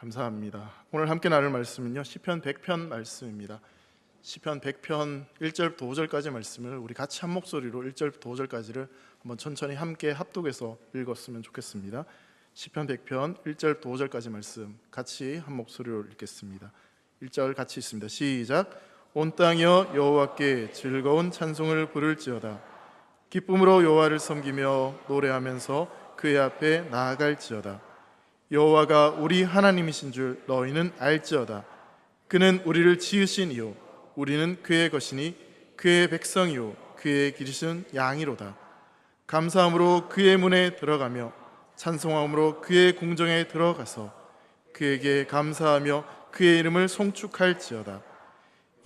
감사합니다. 오늘 함께 나눌 말씀은요. 시편 100편 말씀입니다. 시편 100편 1절부터 5절까지 말씀을 우리 같이 한 목소리로 1절부터 5절까지를 한번 천천히 함께 합독해서 읽었으면 좋겠습니다. 시편 100편 1절부터 5절까지 말씀 같이 한 목소리로 읽겠습니다. 1절 같이 있습니다. 시작. 온 땅이여 여호와께 즐거운 찬송을 부를지어다. 기쁨으로 여호와를 섬기며 노래하면서 그의 앞에 나아갈지어다. 여호와가 우리 하나님이신 줄 너희는 알지어다. 그는 우리를 지으신 이요 우리는 그의 것이니 그의 백성이요 그의 기르신 양이로다. 감사함으로 그의 문에 들어가며 찬송함으로 그의 궁정에 들어가서 그에게 감사하며 그의 이름을 송축할지어다.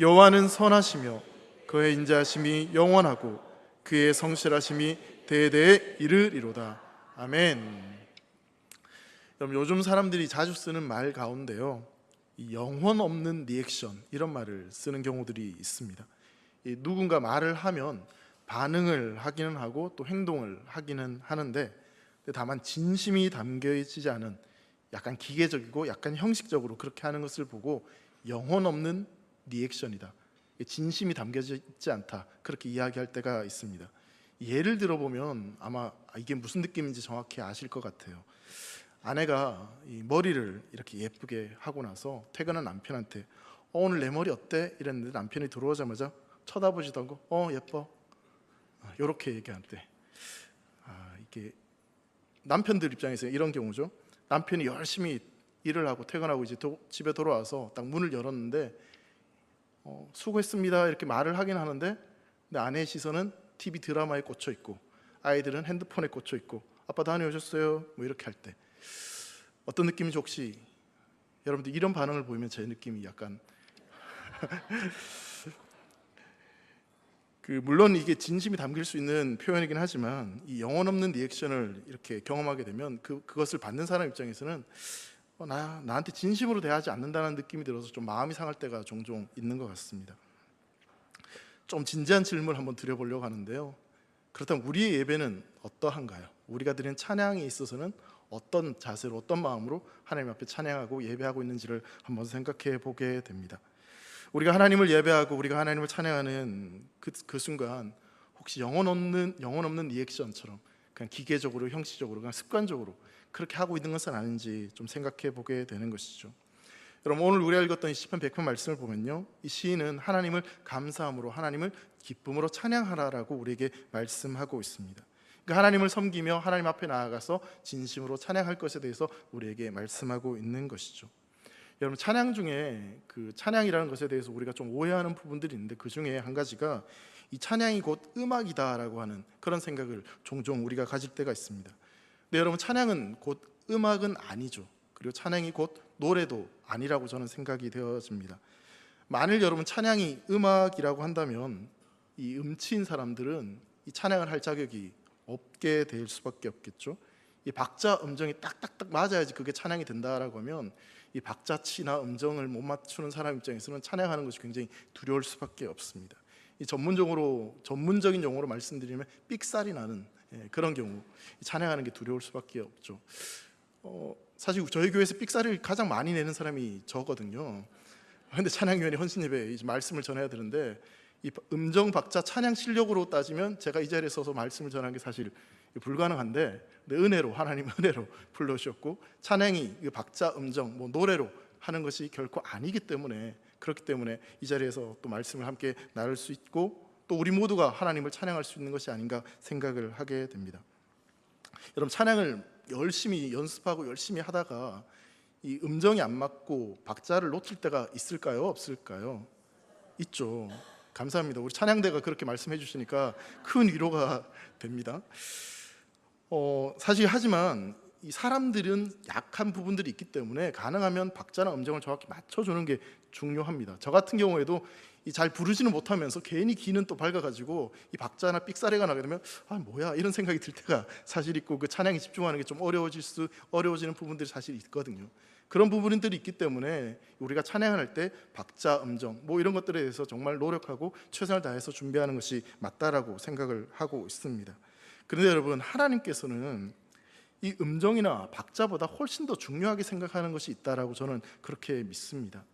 여호와는 선하시며 그의 인자하심이 영원하고 그의 성실하심이 대대에 이르리로다. 아멘. 여러분 요즘 사람들이 자주 쓰는 말 가운데요. 이 영혼 없는 리액션 이런 말을 쓰는 경우들이 있습니다. 이 누군가 말을 하면 반응을 하기는 하고 또 행동을 하기는 하는데 다만 진심이 담겨지지 않은 약간 기계적이고 약간 형식적으로 그렇게 하는 것을 보고 영혼 없는 리액션이다. 진심이 담겨져 있지 않다. 그렇게 이야기할 때가 있습니다. 예를 들어보면 아마 이게 무슨 느낌인지 정확히 아실 것 같아요. 아내가 이 머리를 이렇게 예쁘게 하고 나서 퇴근한 남편한테 어, 오늘 내 머리 어때? 이랬는데 남편이 들어오자마자 쳐다보지도 않고 어 예뻐 이렇게 얘기할 때 아, 이게 남편들 입장에서 이런 경우죠. 남편이 열심히 일을 하고 퇴근하고 이제 도, 집에 돌아와서 딱 문을 열었는데 어, 수고했습니다 이렇게 말을 하긴 하는데 근데 아내의 시선은 TV 드라마에 꽂혀 있고 아이들은 핸드폰에 꽂혀 있고 아빠 다녀오셨어요? 뭐 이렇게 할 때 어떤 느낌인지 혹시 여러분들 이런 반응을 보이면 제 느낌이 약간 그 물론 이게 진심이 담길 수 있는 표현이긴 하지만 이 영혼 없는 리액션을 이렇게 경험하게 되면 그 그것을 받는 사람 입장에서는 어, 나 나한테 진심으로 대하지 않는다는 느낌이 들어서 좀 마음이 상할 때가 종종 있는 것 같습니다. 좀 진지한 질문을 한번 드려보려고 하는데요. 그렇다면 우리의 예배는 어떠한가요? 우리가 드리는 찬양에 있어서는 어떤 자세로 어떤 마음으로 하나님 앞에 찬양하고 예배하고 있는지를 한번 생각해 보게 됩니다. 우리가 하나님을 예배하고 우리가 하나님을 찬양하는 그, 그 순간 혹시 영혼 없는 영혼 없는 리액션처럼 그냥 기계적으로 형식적으로 그냥 습관적으로 그렇게 하고 있는 것은 아닌지 좀 생각해 보게 되는 것이죠. 여러분 오늘 우리가 읽었던 이 시편 100편 말씀을 보면요. 이 시인은 하나님을 감사함으로 하나님을 기쁨으로 찬양하라라고 우리에게 말씀하고 있습니다. 그러니까 하나님을 섬기며 하나님 앞에 나아가서 진심으로 찬양할 것에 대해서 우리에게 말씀하고 있는 것이죠. 여러분 찬양 중에 그 찬양이라는 것에 대해서 우리가 좀 오해하는 부분들이 있는데 그 중에 한 가지가 이 찬양이 곧 음악이다라고 하는 그런 생각을 종종 우리가 가질 때가 있습니다. 근데 여러분 찬양은 곧 음악은 아니죠. 그리고 찬양이 곧 노래도 아니라고 저는 생각이 되어집니다. 만일 여러분 찬양이 음악이라고 한다면 이 음치인 사람들은 이 찬양을 할 자격이 없게 될 수밖에 없겠죠. 이 박자 음정이 딱딱딱 맞아야지 그게 찬양이 된다라고 하면 이 박자치나 음정을 못 맞추는 사람 입장에서는 찬양하는 것이 굉장히 두려울 수밖에 없습니다. 이 전문적으로 전문적인 용어로 말씀드리면 삑살이 나는 예, 그런 경우 찬양하는 게 두려울 수밖에 없죠. 어, 사실 저희 교회에서 삑살을 가장 많이 내는 사람이 저거든요. 근데 찬양위원회 헌신 예배 말씀을 전해야 되는데 이 음정 박자 찬양 실력으로 따지면 제가 이 자리에 서서 말씀을 전하는 게 사실 불가능한데 은혜로 하나님 은혜로 불러주셨고 찬양이 박자 음정 뭐 노래로 하는 것이 결코 아니기 때문에 그렇기 때문에 이 자리에서 또 말씀을 함께 나눌 수 있고 또 우리 모두가 하나님을 찬양할 수 있는 것이 아닌가 생각을 하게 됩니다. 여러분 찬양을 열심히 연습하고 열심히 하다가 이 음정이 안 맞고 박자를 놓칠 때가 있을까요? 없을까요? 있죠. 감사합니다. 우리 찬양대가 그렇게 말씀해 주시니까 큰 위로가 됩니다. 어, 사실 하지만 이 사람들은 약한 부분들이 있기 때문에 가능하면 박자나 음정을 정확히 맞춰주는 게 중요합니다. 저 같은 경우에도 잘 부르지는 못하면서 괜히 귀는 또 밝아가지고 이 박자나 삑사리가 나게 되면 아 뭐야 이런 생각이 들 때가 사실 있고 그 찬양에 집중하는 게 좀 어려워질 수 어려워지는 부분들이 사실 있거든요. 그런 부분들이 있기 때문에 우리가 찬양할 때 박자, 음정 뭐 이런 것들에 대해서 정말 노력하고 최선을 다해서 준비하는 것이 맞다라고 생각을 하고 있습니다. 그런데 여러분 하나님께서는 이 음정이나 박자보다 훨씬 더 중요하게 생각하는 것이 있다라고 저는 그렇게 믿습니다.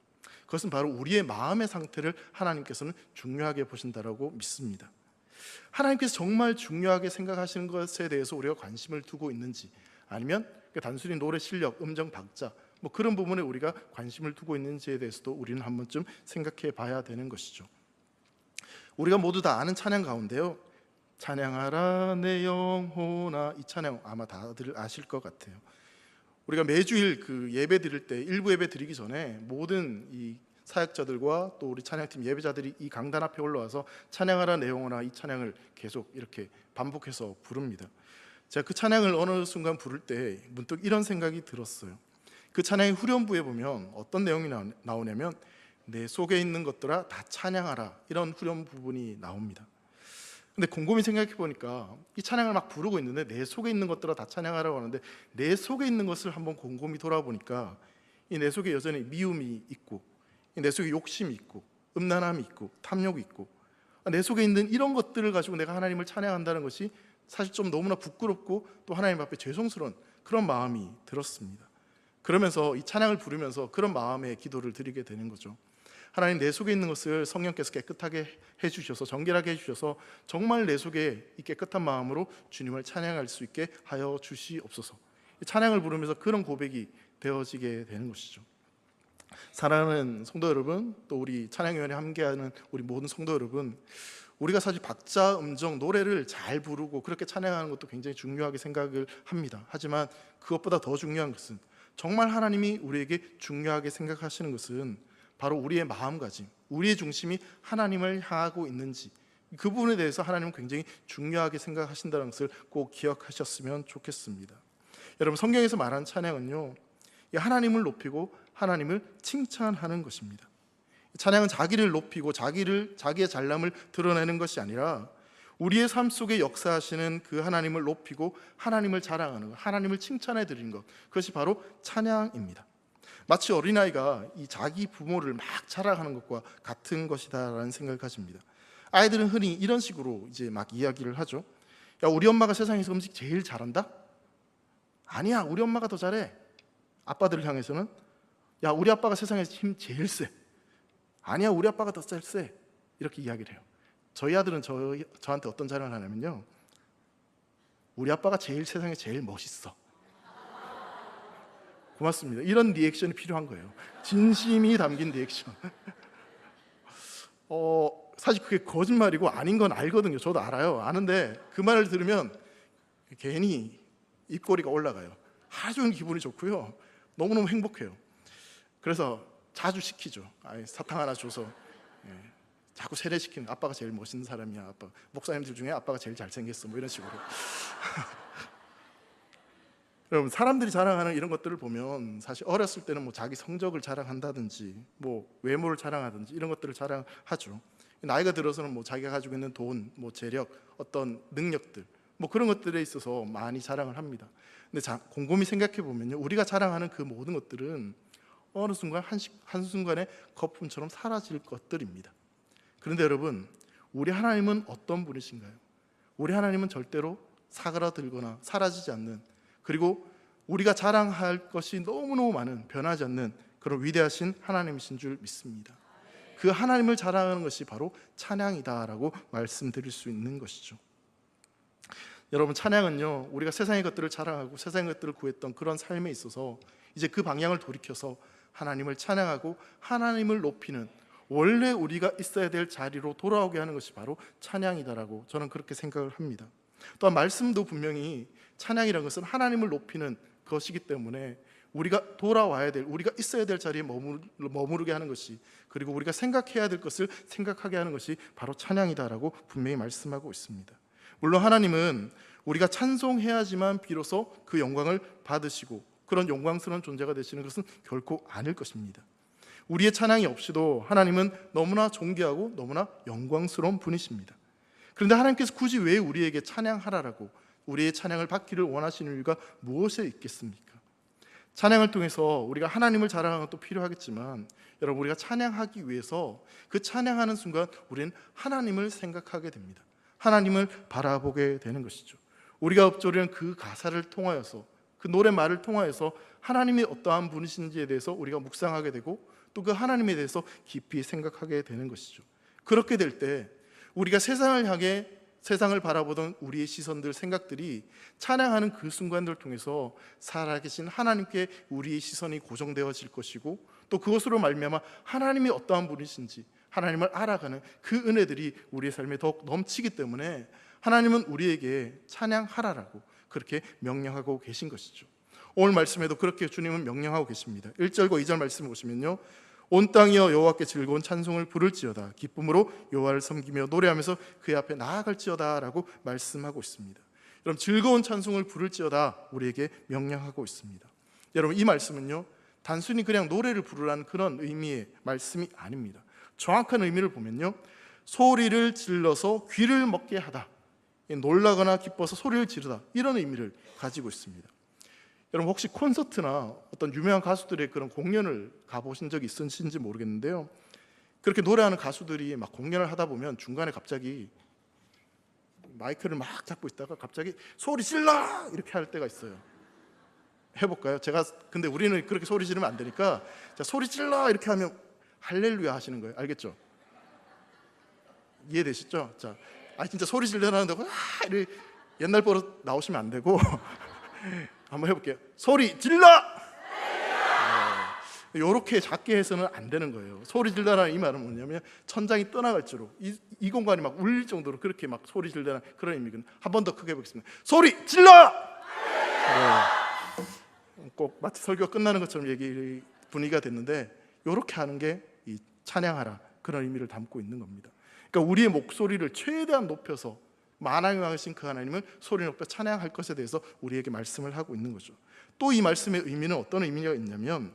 그것은 바로 우리의 마음의 상태를 하나님께서는 중요하게 보신다라고 믿습니다. 하나님께서 정말 중요하게 생각하시는 것에 대해서 우리가 관심을 두고 있는지 아니면 그 단순히 노래 실력, 음정, 박자 뭐 그런 부분에 우리가 관심을 두고 있는지에 대해서도 우리는 한 번쯤 생각해 봐야 되는 것이죠. 우리가 모두 다 아는 찬양 가운데요. 찬양하라 내 영혼아 이 찬양 아마 다들 아실 것 같아요. 우리가 매주일 그 예배 드릴 때 일부 예배 드리기 전에 모든 이 사역자들과 또 우리 찬양팀 예배자들이 이 강단 앞에 올라와서 찬양하라 내 영혼아 이 찬양을 계속 이렇게 반복해서 부릅니다. 제가 그 찬양을 어느 순간 부를 때 문득 이런 생각이 들었어요. 그 찬양의 후렴부에 보면 어떤 내용이 나오- 나오냐면 내 속에 있는 것들아 다 찬양하라 이런 후렴 부분이 나옵니다. 근데 곰곰이 생각해 보니까 이 찬양을 막 부르고 있는데 내 속에 있는 것들아 다 찬양하라고 하는데 내 속에 있는 것을 한번 곰곰이 돌아보니까 이 내 속에 여전히 미움이 있고 이내 속에 욕심이 있고 음란함이 있고 탐욕이 있고 아, 내 속에 있는 이런 것들을 가지고 내가 하나님을 찬양한다는 것이 사실 좀 너무나 부끄럽고 또 하나님 앞에 죄송스러운 그런 마음이 들었습니다. 그러면서 이 찬양을 부르면서 그런 마음의 기도를 드리게 되는 거죠. 하나님 내 속에 있는 것을 성령께서 깨끗하게 해주셔서 정결하게 해주셔서 정말 내 속에 이 깨끗한 마음으로 주님을 찬양할 수 있게 하여 주시옵소서. 이 찬양을 부르면서 그런 고백이 되어지게 되는 것이죠. 사랑하는 성도 여러분, 또 우리 찬양위원회 함께하는 우리 모든 성도 여러분, 우리가 사실 박자, 음정, 노래를 잘 부르고 그렇게 찬양하는 것도 굉장히 중요하게 생각을 합니다. 하지만 그것보다 더 중요한 것은 정말 하나님이 우리에게 중요하게 생각하시는 것은 바로 우리의 마음가짐, 우리의 중심이 하나님을 향하고 있는지 그 부분에 대해서 하나님은 굉장히 중요하게 생각하신다는 것을 꼭 기억하셨으면 좋겠습니다. 여러분 성경에서 말하는 찬양은요, 이 하나님을 높이고 하나님을 칭찬하는 것입니다. 찬양은 자기를 높이고 자기를 자기의 잘남을 드러내는 것이 아니라 우리의 삶 속에 역사하시는 그 하나님을 높이고 하나님을 자랑하는 것, 하나님을 칭찬해 드리는 것. 그것이 바로 찬양입니다. 마치 어린아이가 이 자기 부모를 막 자랑하는 것과 같은 것이다라는 생각을 가집니다. 아이들은 흔히 이런 식으로 이제 막 이야기를 하죠. 야, 우리 엄마가 세상에서 음식 제일 잘한다? 아니야, 우리 엄마가 더 잘해. 아빠들을 향해서는 야, 우리 아빠가 세상에서 힘 제일 세. 아니야, 우리 아빠가 더 세. 이렇게 이야기를 해요. 저희 아들은 저, 저한테 어떤 자랑을 하냐면요. 우리 아빠가 제일 세상에 제일 멋있어. 고맙습니다. 이런 리액션이 필요한 거예요. 진심이 담긴 리액션. 어, 사실 그게 거짓말이고 아닌 건 알거든요. 저도 알아요. 아는데 그 말을 들으면 괜히 입꼬리가 올라가요. 아주 기분이 좋고요. 너무너무 행복해요. 그래서 자주 시키죠. 아이, 사탕 하나 줘서 예, 자꾸 세례시키는 아빠가 제일 멋있는 사람이야. 아빠 목사님들 중에 아빠가 제일 잘생겼어. 뭐 이런 식으로. 여러분 사람들이 자랑하는 이런 것들을 보면 사실 어렸을 때는 뭐 자기 성적을 자랑한다든지 뭐 외모를 자랑하든지 이런 것들을 자랑하죠. 나이가 들어서는 뭐 자기가 가지고 있는 돈, 뭐 재력, 어떤 능력들 뭐 그런 것들에 있어서 많이 자랑을 합니다. 근데 자, 곰곰이 생각해 보면요, 우리가 자랑하는 그 모든 것들은 어느 순간 한, 한 순간에 거품처럼 사라질 것들입니다. 그런데 여러분, 우리 하나님은 어떤 분이신가요? 우리 하나님은 절대로 사그라들거나 사라지지 않는 그리고 우리가 자랑할 것이 너무너무 많은 변하지 않는 그런 위대하신 하나님이신 줄 믿습니다. 그 하나님을 자랑하는 것이 바로 찬양이다라고 말씀드릴 수 있는 것이죠. 여러분 찬양은요 우리가 세상의 것들을 자랑하고 세상의 것들을 구했던 그런 삶에 있어서 이제 그 방향을 돌이켜서 하나님을 찬양하고 하나님을 높이는 원래 우리가 있어야 될 자리로 돌아오게 하는 것이 바로 찬양이다라고 저는 그렇게 생각을 합니다. 또한 말씀도 분명히 찬양이라는 것은 하나님을 높이는 것이기 때문에 우리가 돌아와야 될 우리가 있어야 될 자리에 머무르게 하는 것이 그리고 우리가 생각해야 될 것을 생각하게 하는 것이 바로 찬양이다라고 분명히 말씀하고 있습니다. 물론 하나님은 우리가 찬송해야지만 비로소 그 영광을 받으시고 그런 영광스러운 존재가 되시는 것은 결코 아닐 것입니다. 우리의 찬양이 없이도 하나님은 너무나 존귀하고 너무나 영광스러운 분이십니다. 그런데 하나님께서 굳이 왜 우리에게 찬양하라라고 우리의 찬양을 받기를 원하시는 이유가 무엇에 있겠습니까? 찬양을 통해서 우리가 하나님을 자랑하는 것도 필요하겠지만 여러분 우리가 찬양하기 위해서 그 찬양하는 순간 우리는 하나님을 생각하게 됩니다. 하나님을 바라보게 되는 것이죠. 우리가 읊조리는 그 가사를 통하여서 그 노래 말을 통하여서 하나님이 어떠한 분이신지에 대해서 우리가 묵상하게 되고 또 그 하나님에 대해서 깊이 생각하게 되는 것이죠. 그렇게 될 때 우리가 세상을 향해 세상을 바라보던 우리의 시선들 생각들이 찬양하는 그 순간들을 통해서 살아계신 하나님께 우리의 시선이 고정되어질 것이고 또 그것으로 말미암아 하나님이 어떠한 분이신지 하나님을 알아가는 그 은혜들이 우리의 삶에 더욱 넘치기 때문에 하나님은 우리에게 찬양하라라고 그렇게 명령하고 계신 것이죠. 오늘 말씀에도 그렇게 주님은 명령하고 계십니다. 1절과 2절 말씀 보시면요. 온 땅이여 여호와께 즐거운 찬송을 부를지어다 기쁨으로 여호와를 섬기며 노래하면서 그의 앞에 나아갈지어다라고 말씀하고 있습니다. 여러분 즐거운 찬송을 부를지어다 우리에게 명령하고 있습니다. 여러분 이 말씀은요. 단순히 그냥 노래를 부르라는 그런 의미의 말씀이 아닙니다. 정확한 의미를 보면요. 소리를 질러서 귀를 먹게 하다. 놀라거나 기뻐서 소리를 지르다. 이런 의미를 가지고 있습니다. 여러분 혹시 콘서트나 어떤 유명한 가수들의 그런 공연을 가보신 적이 있으신지 모르겠는데요. 그렇게 노래하는 가수들이 막 공연을 하다 보면 중간에 갑자기 마이크를 막 잡고 있다가 갑자기 소리 질러 이렇게 할 때가 있어요. 해볼까요? 제가 근데 우리는 그렇게 소리 지르면 안 되니까 자 소리 질러 이렇게 하면 할렐루야 하시는 거예요. 알겠죠? 이해되시죠? 자, 아 진짜 소리 와 이렇게 옛날 버릇 나오시면 안 되고 한번 해볼게요. 소리 질러! 이렇게 작게 해서는 안 되는 거예요. 소리 질러라는 이 말은 뭐냐면 천장이 떠나갈수록 이, 이 공간이 막 울릴 정도로 그렇게 막 소리 질러라는 그런 의미거든요. 한 번 더 크게 해보겠습니다. 소리 질러! 네. 꼭 마치 설교가 끝나는 것처럼 얘기 분위기가 됐는데 이렇게 하는 게 이 찬양하라 그런 의미를 담고 있는 겁니다. 그러니까 우리의 목소리를 최대한 높여서 만왕의 왕이신 그 하나님을 소리 높여 찬양할 것에 대해서 우리에게 말씀을 하고 있는 거죠. 또 이 말씀의 의미는 어떤 의미가 있냐면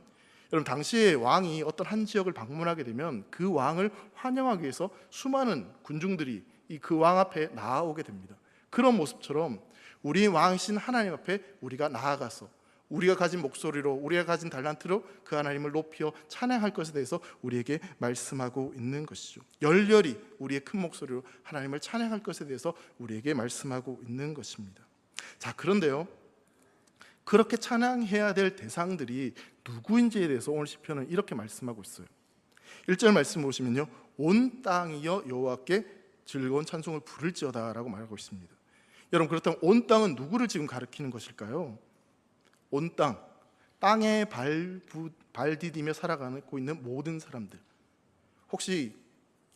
여러분 당시에 왕이 어떤 한 지역을 방문하게 되면 그 왕을 환영하기 위해서 수많은 군중들이 이 그 왕 앞에 나아오게 됩니다. 그런 모습처럼 우리 왕이신 하나님 앞에 우리가 나아가서 우리가 가진 목소리로 우리가 가진 달란트로 그 하나님을 높여 찬양할 것에 대해서 우리에게 말씀하고 있는 것이죠. 열렬히 우리의 큰 목소리로 하나님을 찬양할 것에 대해서 우리에게 말씀하고 있는 것입니다. 자, 그런데요. 그렇게 찬양해야 될 대상들이 누구인지에 대해서 오늘 시편은 이렇게 말씀하고 있어요. 1절 말씀 보시면요. 온 땅이여 여호와께 즐거운 찬송을 부를지어다라고 말하고 있습니다. 여러분 그렇다면 온 땅은 누구를 지금 가리키는 것일까요? 온 땅, 땅에 발 부, 발 디디며 살아가고 있는 모든 사람들. 혹시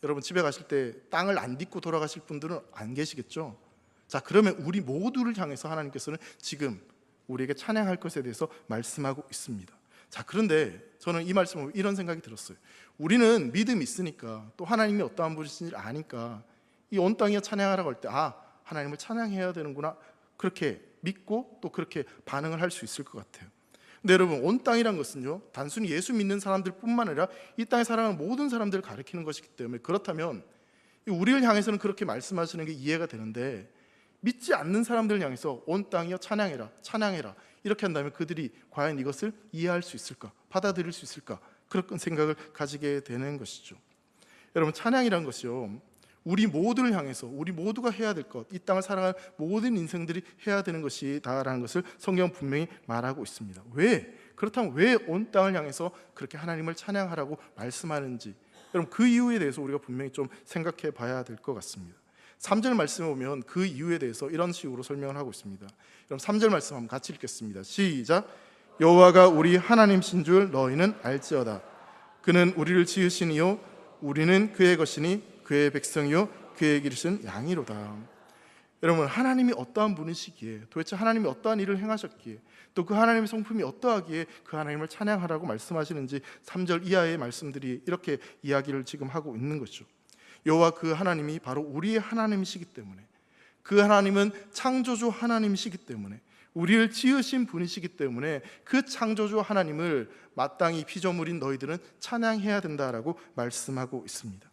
여러분 집에 가실 때 땅을 안 딛고 돌아가실 분들은 안 계시겠죠? 자, 그러면 우리 모두를 향해서 하나님께서는 지금 우리에게 찬양할 것에 대해서 말씀하고 있습니다. 자, 그런데 저는 이 말씀을 이런 생각이 들었어요. 우리는 믿음이 있으니까 또 하나님이 어떠한 분이신지를 아니까 이 온 땅에 찬양하라고 할 때 아, 하나님을 찬양해야 되는구나. 그렇게 믿고 또 그렇게 반응을 할 수 있을 것 같아요. 근데 여러분 온 땅이란 것은요 단순히 예수 믿는 사람들뿐만 아니라 이 땅에 살아가는 모든 사람들을 가리키는 것이기 때문에 그렇다면 우리를 향해서는 그렇게 말씀하시는 게 이해가 되는데 믿지 않는 사람들을 향해서 온 땅이여 찬양해라 찬양해라 이렇게 한다면 그들이 과연 이것을 이해할 수 있을까 받아들일 수 있을까 그런 생각을 가지게 되는 것이죠. 여러분 찬양이란 것이요 우리 모두를 향해서 우리 모두가 해야 될 것, 이 땅을 살아가는 모든 인생들이 해야 되는 것이다라는 것을 성경 분명히 말하고 있습니다. 왜? 그렇다면 왜 온 땅을 향해서 그렇게 하나님을 찬양하라고 말씀하는지 여러분 그 이유에 대해서 우리가 분명히 좀 생각해 봐야 될 것 같습니다. 3절 말씀에 보면 그 이유에 대해서 이런 식으로 설명을 하고 있습니다. 그럼 3절 말씀 한번 같이 읽겠습니다. 시작. 여호와가 우리 하나님신 줄 너희는 알지어다. 그는 우리를 지으시니요 우리는 그의 것이니 그의 백성이요 그의 기르신 양이로다. 여러분 하나님이 어떠한 분이시기에 도대체 하나님이 어떠한 일을 행하셨기에 또 그 하나님의 성품이 어떠하기에 그 하나님을 찬양하라고 말씀하시는지 3절 이하의 말씀들이 이렇게 이야기를 지금 하고 있는 것이죠. 여호와 그 하나님이 바로 우리의 하나님이시기 때문에 그 하나님은 창조주 하나님이시기 때문에 우리를 지으신 분이시기 때문에 그 창조주 하나님을 마땅히 피조물인 너희들은 찬양해야 된다라고 말씀하고 있습니다.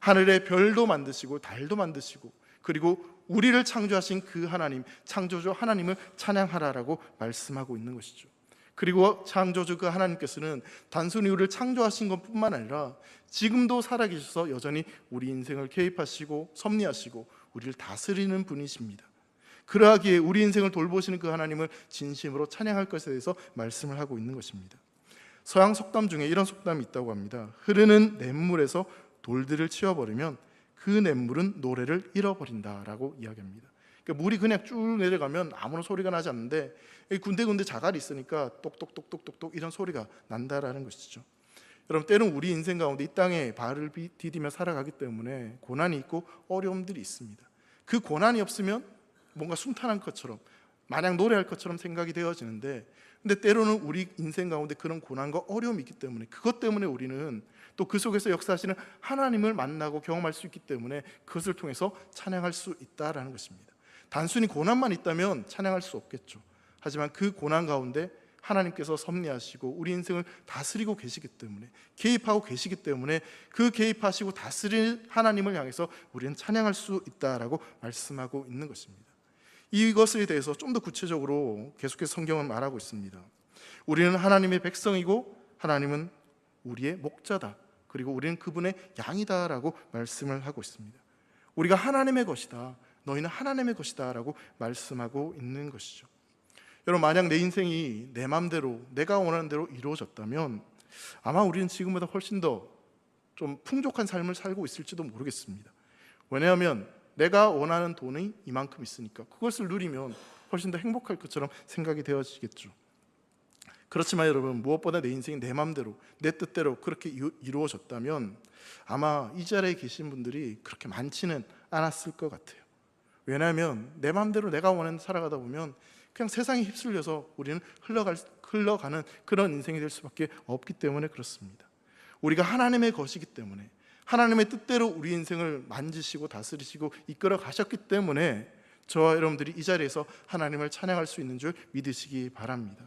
하늘의 별도 만드시고 달도 만드시고 그리고 우리를 창조하신 그 하나님, 창조주 하나님을 찬양하라라고 말씀하고 있는 것이죠. 그리고 창조주 그 하나님께서는 단순히 우리를 창조하신 것뿐만 아니라 지금도 살아계셔서 여전히 우리 인생을 개입하시고 섭리하시고 우리를 다스리는 분이십니다. 그러하기에 우리 인생을 돌보시는 그 하나님을 진심으로 찬양할 것에 대해서 말씀을 하고 있는 것입니다. 서양 속담 중에 이런 속담이 있다고 합니다. 흐르는 냇물에서 돌들을 치워버리면 그 냇물은 노래를 잃어버린다라고 이야기합니다. 그러니까 물이 그냥 쭉 내려가면 아무런 소리가 나지 않는데 이 군데군데 자갈이 있으니까 똑똑똑똑똑똑 이런 소리가 난다라는 것이죠. 여러분 때는 우리 인생 가운데 이 땅에 발을 비- 디디며 살아가기 때문에 고난이 있고 어려움들이 있습니다. 그 고난이 없으면 뭔가 순탄한 것처럼 마냥 노래할 것처럼 생각이 되어지는데 근데 때로는 우리 인생 가운데 그런 고난과 어려움이 있기 때문에 그것 때문에 우리는 또 그 속에서 역사하시는 하나님을 만나고 경험할 수 있기 때문에 그것을 통해서 찬양할 수 있다라는 것입니다. 단순히 고난만 있다면 찬양할 수 없겠죠. 하지만 그 고난 가운데 하나님께서 섭리하시고 우리 인생을 다스리고 계시기 때문에 개입하고 계시기 때문에 그 개입하시고 다스릴 하나님을 향해서 우리는 찬양할 수 있다라고 말씀하고 있는 것입니다. 이것에 대해서 좀 더 구체적으로 계속해서 성경은 말하고 있습니다. 우리는 하나님의 백성이고 하나님은 우리의 목자다. 그리고 우리는 그분의 양이다라고 말씀을 하고 있습니다. 우리가 하나님의 것이다. 너희는 하나님의 것이다라고 말씀하고 있는 것이죠. 여러분 만약 내 인생이 내 마음대로 내가 원하는 대로 이루어졌다면 아마 우리는 지금보다 훨씬 더 좀 풍족한 삶을 살고 있을지도 모르겠습니다. 왜냐하면 내가 원하는 돈이 이만큼 있으니까 그것을 누리면 훨씬 더 행복할 것처럼 생각이 되어지겠죠. 그렇지만 여러분 무엇보다 내 인생이 내 마음대로 내 뜻대로 그렇게 이루- 이루어졌다면 아마 이 자리에 계신 분들이 그렇게 많지는 않았을 것 같아요. 왜냐하면 내 마음대로 내가 원하는 살아가다 보면 그냥 세상에 휩쓸려서 우리는 흘러갈, 흘러가는 그런 인생이 될 수밖에 없기 때문에 그렇습니다. 우리가 하나님의 것이기 때문에 하나님의 뜻대로 우리 인생을 만지시고 다스리시고 이끌어 가셨기 때문에 저와 여러분들이 이 자리에서 하나님을 찬양할 수 있는 줄 믿으시기 바랍니다.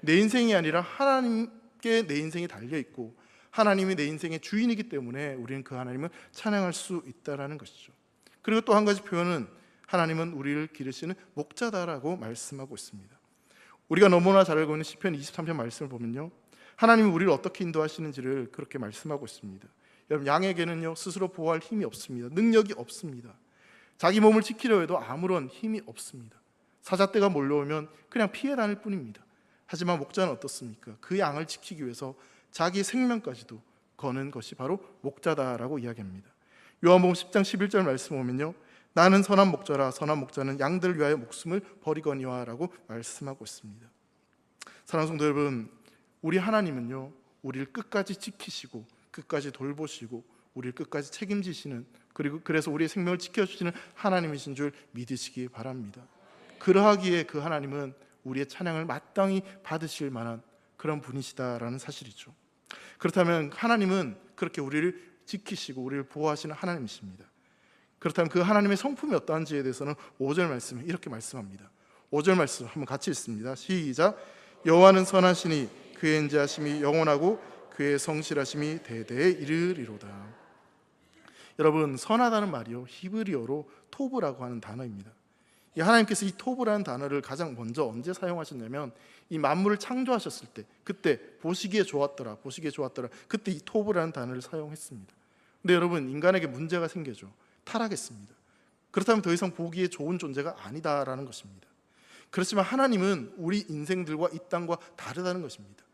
내 인생이 아니라 하나님께 내 인생이 달려 있고 하나님이 내 인생의 주인이기 때문에 우리는 그 하나님을 찬양할 수 있다라는 것이죠. 그리고 또 한 가지 표현은 하나님은 우리를 기르시는 목자다라고 말씀하고 있습니다. 우리가 너무나 잘 알고 있는 시편 23편 말씀을 보면요. 하나님이 우리를 어떻게 인도하시는지를 그렇게 말씀하고 있습니다. 여러분 양에게는요 스스로 보호할 힘이 없습니다. 능력이 없습니다. 자기 몸을 지키려 해도 아무런 힘이 없습니다. 사자떼가 몰려오면 그냥 피해 다닐 뿐입니다. 하지만 목자는 어떻습니까? 그 양을 지키기 위해서 자기 생명까지도 거는 것이 바로 목자다라고 이야기합니다. 요한복음 10장 11절 말씀 보면요. 나는 선한 목자라 선한 목자는 양들을 위하여 목숨을 버리거니와라고 말씀하고 있습니다. 사랑하는 성도 여러분, 우리 하나님은요. 우리를 끝까지 지키시고 끝까지 돌보시고 우리를 끝까지 책임지시는 그리고 그래서 우리의 생명을 지켜주시는 하나님이신 줄 믿으시기 바랍니다. 그러하기에 그 하나님은 우리의 찬양을 마땅히 받으실 만한 그런 분이시다라는 사실이죠. 그렇다면 하나님은 그렇게 우리를 지키시고 우리를 보호하시는 하나님이십니다. 그렇다면 그 하나님의 성품이 어떠한지에 대해서는 5절 말씀에 이렇게 말씀합니다. 5절 말씀 한번 같이 읽습니다. 시작. 여호와는 선하시니 그의 인자하심이 영원하고 그의 성실하심이 대대에 이르리로다. 여러분 선하다는 말이요 히브리어로 토브라고 하는 단어입니다. 이 하나님께서 이 토브라는 단어를 가장 먼저 언제 사용하셨냐면 이 만물을 창조하셨을 때 그때 보시기에 좋았더라 보시기에 좋았더라 그때 이 토브라는 단어를 사용했습니다. 근데 여러분 인간에게 문제가 생겨죠. 타락했습니다. 그렇다면 더 이상 보기에 좋은 존재가 아니다라는 것입니다. 그렇지만 하나님은 우리 인생들과 이 땅과 다르다는 것입니다.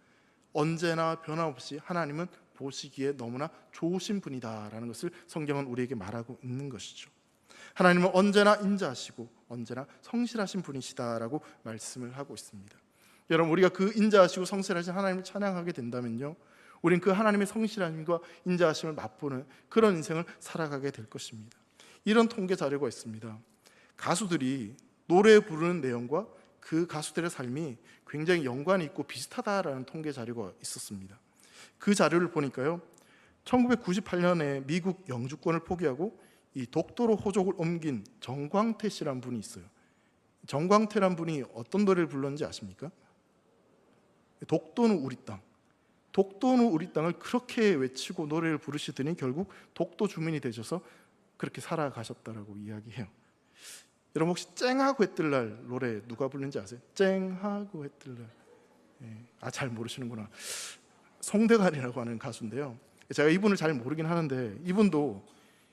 언제나 변함없이 하나님은 보시기에 너무나 좋으신 분이다라는 것을 성경은 우리에게 말하고 있는 것이죠. 하나님은 언제나 인자하시고 언제나 성실하신 분이시다라고 말씀을 하고 있습니다. 여러분 우리가 그 인자하시고 성실하신 하나님을 찬양하게 된다면요. 우린 그 하나님의 성실함과 인자하심을 맛보는 그런 인생을 살아가게 될 것입니다. 이런 통계 자료가 있습니다. 가수들이 노래 부르는 내용과 그 가수들의 삶이 굉장히 연관이 있고 비슷하다라는 통계 자료가 있었습니다. 그 자료를 보니까요. 1998년에 미국 영주권을 포기하고 이 독도로 호족을 옮긴 정광태 씨란 분이 있어요. 정광태란 분이 어떤 노래를 불렀는지 아십니까? 독도는 우리 땅. 독도는 우리 땅을 그렇게 외치고 노래를 부르시더니 결국 독도 주민이 되셔서 그렇게 살아가셨다라고 이야기해요. 여러분 혹시 쨍하고 해뜰날 노래 누가 부르는지 아세요? 쨍하고 해뜰날. 예. 아잘 모르시는구나. 송대관이라고 하는 가수인데요. 제가 이분을 잘 모르긴 하는데 이분도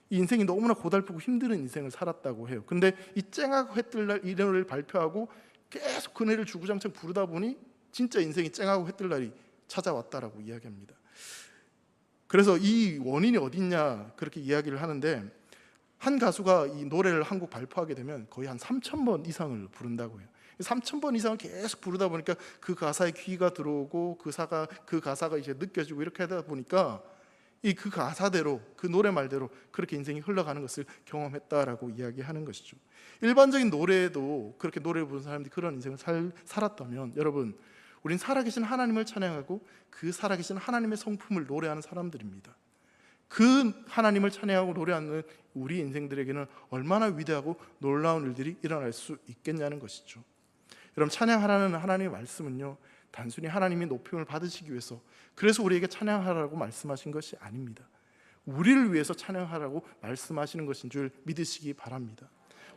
이 인생이 너무나 고달프고 힘든 인생을 살았다고 해요. 근데 이 쨍하고 해뜰 날 이 노래를 발표하고 계속 그네를 주구장창 부르다 보니 진짜 인생이 쨍하고 해뜰 날이 찾아왔다라고 이야기합니다. 그래서 이 원인이 어딨냐 그렇게 이야기를 하는데 한 가수가 이 노래를 한 곡 발표하게 되면 거의 한 3천 번 이상을 부른다고 해요. 3천 번 이상을 계속 부르다 보니까 그 가사에 귀가 들어오고 그 사가 그 가사가 이제 느껴지고 이렇게 하다 보니까 이 그 가사대로 그 노래 말대로 그렇게 인생이 흘러가는 것을 경험했다라고 이야기하는 것이죠. 일반적인 노래도 그렇게 노래를 부르는 사람들이 그런 인생을 살, 살았다면 여러분 우린 살아계신 하나님을 찬양하고 그 살아계신 하나님의 성품을 노래하는 사람들입니다. 그 하나님을 찬양하고 노래하는 우리 인생들에게는 얼마나 위대하고 놀라운 일들이 일어날 수 있겠냐는 것이죠. 여러분 찬양하라는 하나님의 말씀은요 단순히 하나님이 높임을 받으시기 위해서 그래서 우리에게 찬양하라고 말씀하신 것이 아닙니다. 우리를 위해서 찬양하라고 말씀하시는 것인 줄 믿으시기 바랍니다.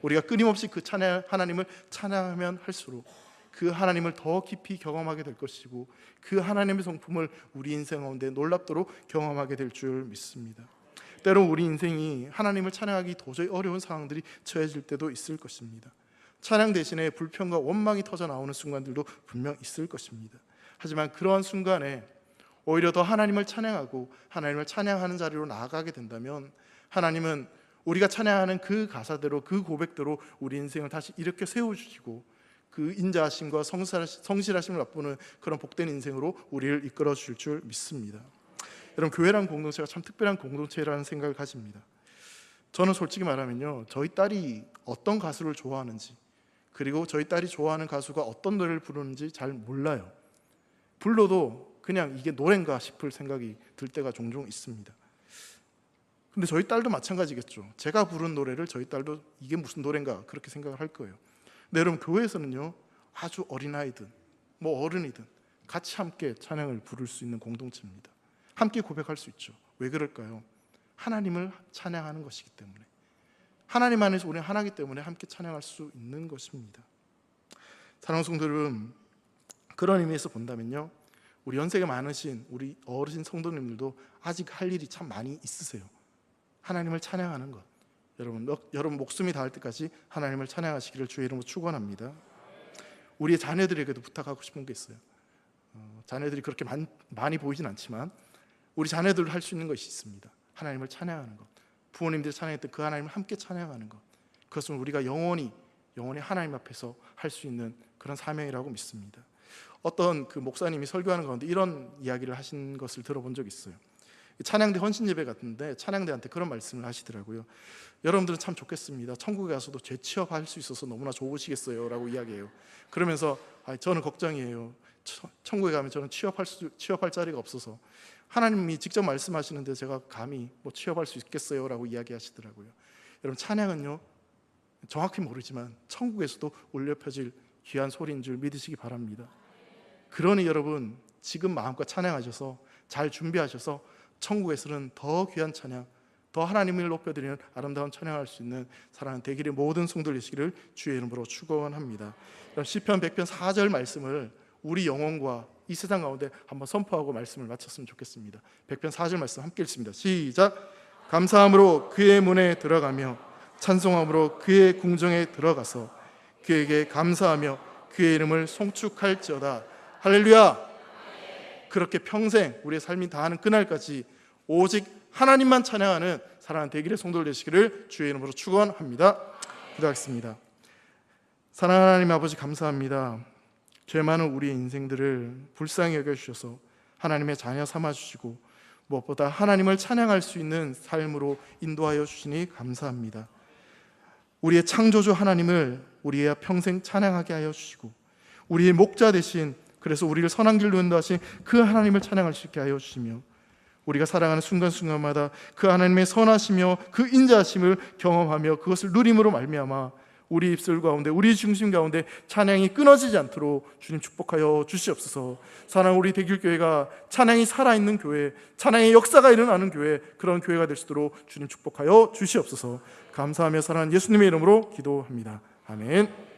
우리가 끊임없이 그 찬양 하나님을 찬양하면 할수록 그 하나님을 더 깊이 경험하게 될 것이고 그 하나님의 성품을 우리 인생 가운데 놀랍도록 경험하게 될 줄 믿습니다. 때로 우리 인생이 하나님을 찬양하기 도저히 어려운 상황들이 처해질 때도 있을 것입니다. 찬양 대신에 불평과 원망이 터져 나오는 순간들도 분명 있을 것입니다. 하지만 그러한 순간에 오히려 더 하나님을 찬양하고 하나님을 찬양하는 자리로 나아가게 된다면 하나님은 우리가 찬양하는 그 가사대로 그 고백대로 우리 인생을 다시 이렇게 세워주시고 그 인자하심과 성실하심을 맛보는 그런 복된 인생으로 우리를 이끌어 주실 줄 믿습니다. 여러분 교회란 공동체가 참 특별한 공동체라는 생각을 가집니다. 저는 솔직히 말하면요, 저희 딸이 어떤 가수를 좋아하는지 그리고 저희 딸이 좋아하는 가수가 어떤 노래를 부르는지 잘 몰라요. 불러도 그냥 이게 노래인가 싶을 생각이 들 때가 종종 있습니다. 근데 저희 딸도 마찬가지겠죠. 제가 부른 노래를 저희 딸도 이게 무슨 노래인가 그렇게 생각을 할 거예요. 근데 여러분 교회에서는요 아주 어린아이든 뭐 어른이든 같이 함께 찬양을 부를 수 있는 공동체입니다. 함께 고백할 수 있죠. 왜 그럴까요? 하나님을 찬양하는 것이기 때문에 하나님 안에서 우리는 하나기 때문에 함께 찬양할 수 있는 것입니다. 사랑하는 성도들은 그런 의미에서 본다면요. 우리 연세가 많으신 우리 어르신 성도님들도 아직 할 일이 참 많이 있으세요. 하나님을 찬양하는 것. 여러분, 여러분 목숨이 닿을 때까지 하나님을 찬양하시기를 주의 이름으로 축원합니다. 우리의 자녀들에게도 부탁하고 싶은 게 있어요. 어, 자녀들이 그렇게 많, 많이 보이진 않지만 우리 자녀들 할 수 있는 것이 있습니다. 하나님을 찬양하는 것. 부모님들이 찬양했던 그 하나님을 함께 찬양하는 것. 그것은 우리가 영원히 영원히 하나님 앞에서 할 수 있는 그런 사명이라고 믿습니다. 어떤 그 목사님이 설교하는 가운데 이런 이야기를 하신 것을 들어본 적이 있어요. 찬양대 헌신 예배 같은데 찬양대한테 그런 말씀을 하시더라고요. 여러분들은 참 좋겠습니다. 천국에 가서도 재취업할 수 있어서 너무나 좋으시겠어요라고 이야기해요. 그러면서 아, 저는 걱정이에요. 천국에 가면 저는 취업할 수 취업할 자리가 없어서 하나님이 직접 말씀하시는데 제가 감히 뭐 취업할 수 있겠어요라고 이야기하시더라고요. 여러분 찬양은요 정확히 모르지만 천국에서도 울려 펴질 귀한 소리인 줄 믿으시기 바랍니다. 그러니 여러분 지금 마음껏 찬양하셔서 잘 준비하셔서 천국에서는 더 귀한 찬양, 더 하나님을 높여드리는 아름다운 찬양할 수 있는 사랑하는 대길의 모든 성도들 되시기를 주의 이름으로 축원합니다. 시편 100편 4절 말씀을 우리 영혼과 이 세상 가운데 한번 선포하고 말씀을 마쳤으면 좋겠습니다. 100편 4절 말씀 함께 읽습니다. 시작. 감사함으로 그의 문에 들어가며 찬송함으로 그의 궁정에 들어가서 그에게 감사하며 그의 이름을 송축할지어다. 할렐루야. 그렇게 평생 우리의 삶이 다하는 그날까지 오직 하나님만 찬양하는 사랑하는 대길의 성도들 되시기를 주의 이름으로 축원합니다. 기도하겠습니다. 사랑하는 하나님 아버지 감사합니다. 죄 많은 우리의 인생들을 불쌍히 여겨 주셔서 하나님의 자녀 삼아 주시고 무엇보다 하나님을 찬양할 수 있는 삶으로 인도하여 주시니 감사합니다. 우리의 창조주 하나님을 우리의 평생 찬양하게 하여 주시고 우리의 목자 대신 그래서 우리를 선한 길로 인도하신 그 하나님을 찬양할 수 있게 하여 주시며 우리가 살아가는 순간순간마다 그 하나님의 선하시며 그 인자하심을 경험하며 그것을 누림으로 말미암아 우리 입술 가운데 우리 중심 가운데 찬양이 끊어지지 않도록 주님 축복하여 주시옵소서. 사랑 우리 대길 교회가 찬양이 살아 있는 교회, 찬양의 역사가 일어나는 교회 그런 교회가 될 수 있도록 주님 축복하여 주시옵소서. 감사하며 사랑하는 예수님의 이름으로 기도합니다. 아멘.